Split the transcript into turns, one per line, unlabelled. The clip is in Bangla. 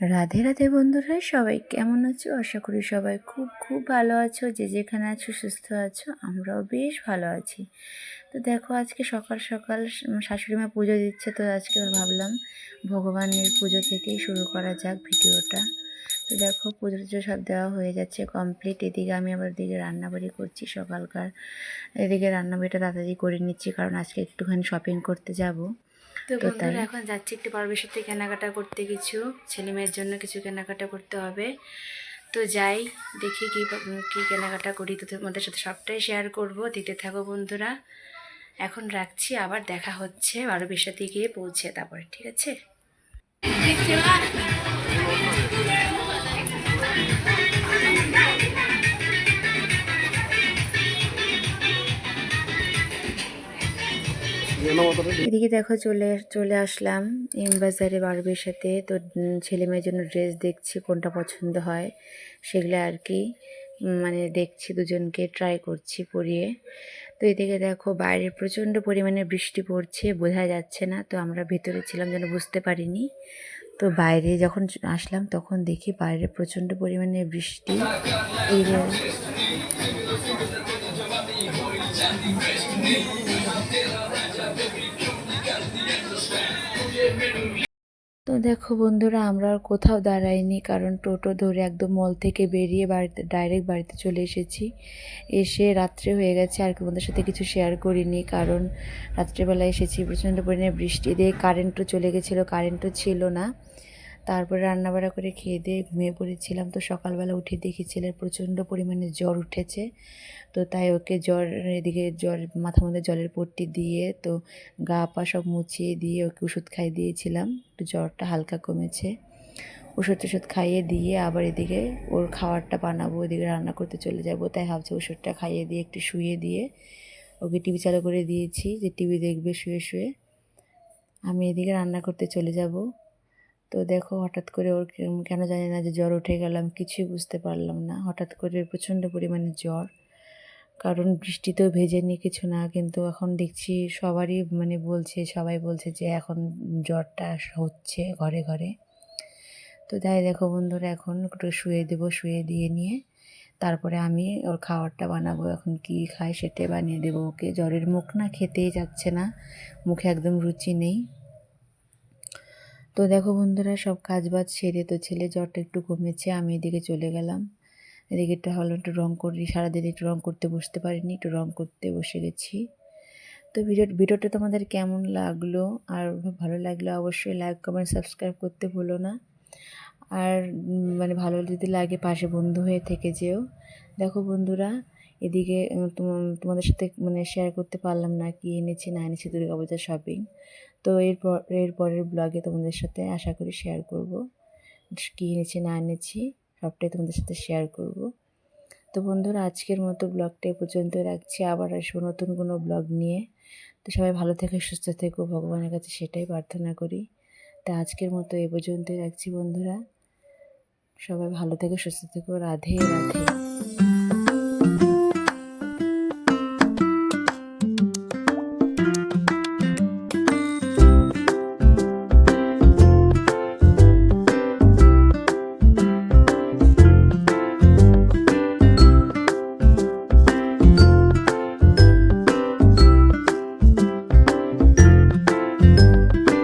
রাধে রাধে বন্ধুরা, সবাই কেমন আছো? আশা করি সবাই খুব খুব ভালো আছো। যে যেখানে আছো, সুস্থ আছো, আমরাও বেশ ভালো আছি। তো দেখো, আজকে সকাল সকাল শাশুড়ি মা পুজো দিচ্ছে, তো আজকে ভাবলাম ভগবানের পুজো থেকেই শুরু করা যাক ভিডিওটা। তো দেখো, পুজো টুজো সব দেওয়া হয়ে যাচ্ছে কমপ্লিট। এদিকে আমি আবার এদিকে রান্নাবাড়ি করছি সকালকার। এদিকে রান্নাবাড়িটা তাড়াতাড়ি করে নিচ্ছি, কারণ আজকে একটুখানি শপিং করতে যাব।
তো বন্ধুরা এখন যাচ্ছি একটু পারবের সাথে কেনাকাটা করতে কিছু। ছেলে মেয়ের জন্য কিছু কেনাকাটা করতে হবে। তো যাই দেখি কি কী কেনাকাটা করি। তো তোমাদের সাথে সবটাই শেয়ার করব। দিতে থাকো বন্ধুরা। এখন রাখছি আবার দেখা হচ্ছে বারো বিশাতে গিয়ে পৌঁছে তারপরে ঠিক আছে?
এদিকে দেখো চলে চলে আসলাম এম বাজারে বারবির সাথে। তো ছেলে মেয়ের জন্য ড্রেস দেখছি, কোনটা পছন্দ হয় সেগুলো আর কি। মানে দেখছি দুজনকে ট্রাই করছি পরিয়ে। তো এদিকে দেখো বাইরে প্রচণ্ড পরিমাণে বৃষ্টি পড়ছে, বোঝা যাচ্ছে না। তো আমরা ভিতরে ছিলাম যেন বুঝতে পারিনি। তো বাইরে যখন আসলাম তখন দেখি বাইরে প্রচণ্ড পরিমাণে বৃষ্টি। এই তো দেখো বন্ধুরা, আমরা আর কোথাও দাঁড়াইনি, কারণ টোটো ধরে একদম মল থেকে বেরিয়ে বাড়িতে ডাইরেক্ট বাড়িতে চলে এসেছি। এসে রাত্রে হয়ে গেছে, আর কি বন্ধুদের সাথে কিছু শেয়ার করিনি, কারণ রাত্রেবেলা এসেছি, প্রচণ্ড পরিমাণে বৃষ্টি দিয়ে কারেন্টও চলে গেছিল কারেন্টও ছিল না। তারপরে রান্নাবাড়া করে খেয়ে দিয়ে ঘুমিয়ে পড়েছিলাম। তো সকালবেলা উঠে দেখি ছেলের প্রচণ্ড পরিমাণে জ্বর উঠেছে। তো তাই ওকে জ্বর, এদিকে জ্বর, মাথার মধ্যে জলের পট্টি দিয়ে, তো গা পা সব মুছিয়ে দিয়ে ওকে ওষুধ খাইয়ে দিয়েছিলাম। একটু জ্বরটা হালকা কমেছে। ওষুধ টষুধ খাইয়ে দিয়ে আবার এদিকে ওর খাবারটা বানাবো, এদিকে রান্না করতে চলে যাব। তাই ভাবছি ওষুধটা খাইয়ে দিয়ে একটু শুয়ে দিয়ে ওকে টিভি চালু করে দিয়েছি যে টিভি দেখবে শুয়ে শুয়ে। আমি এদিকে রান্না করতে চলে যাব। তো দেখো হঠাৎ করে ওর কেন জানি না যে জ্বর উঠে গেল, আমি কিছুই বুঝতে পারলাম না। হঠাৎ করে প্রচণ্ড পরিমাণে জ্বর, কারণ বৃষ্টিতেও ভেজেনি কিছু না, কিন্তু এখন দেখছি সবারই মানে বলছে, সবাই বলছে যে এখন জ্বরটা হচ্ছে ঘরে ঘরে। তো তাই দেখো বন্ধুরা, এখন একটু শুয়ে দেবো, শুয়ে দিয়ে নিয়ে তারপরে আমি ওর খাবারটা বানাবো। এখন কি খায় সেটাই বানিয়ে দেবো ওকে। জ্বরের মুখ না খেতেই যাচ্ছে না, মুখে একদম রুচি নেই। তো দেখো বন্ধুরা, সব কাজ বাজ সেরে তো ছেলে, জ্বরটা একটু কমেছে, আমি এদিকে চলে গেলাম। এদিকে একটু হলো একটু রঙ করি, সারাদিন একটু রঙ করতে বসতে পারিনি, একটু রঙ করতে বসে গেছি। তো ভিডিও, ভিডিওটা তোমাদের কেমন লাগল? আর ভালো লাগল অবশ্যই লাইক কমেন্ট সাবস্ক্রাইব করতে ভুলো না। আর মানে ভালো যদি লাগে পাশে বন্ধু হয়ে থেকে যেও। দেখো বন্ধুরা এদিকে তোম- তোমাদের সাথে মানে শেয়ার করতে পারলাম না কি এনেছি, না এনেছি দুর্গাপূজার শপিং তো এরপর, এর পরের ব্লগে তোমাদের সাথে আশা করি শেয়ার করব। কী এনেছি, না এনেছি, সবটাই তোমাদের সাথে শেয়ার করব। তো বন্ধুরা, আজকের মতো ব্লগটা এ পর্যন্ত রাখছি। আবার আসব নতুন কোনো ব্লগ নিয়ে। তো সবাই ভালো থেকে, সুস্থ থেকো, ভগবানের কাছে সেটাই প্রার্থনা করি। তা আজকের মতো এ পর্যন্তই রাখছি বন্ধুরা। সবাই ভালো থেকে, সুস্থ থেকো। রাধে রাধে।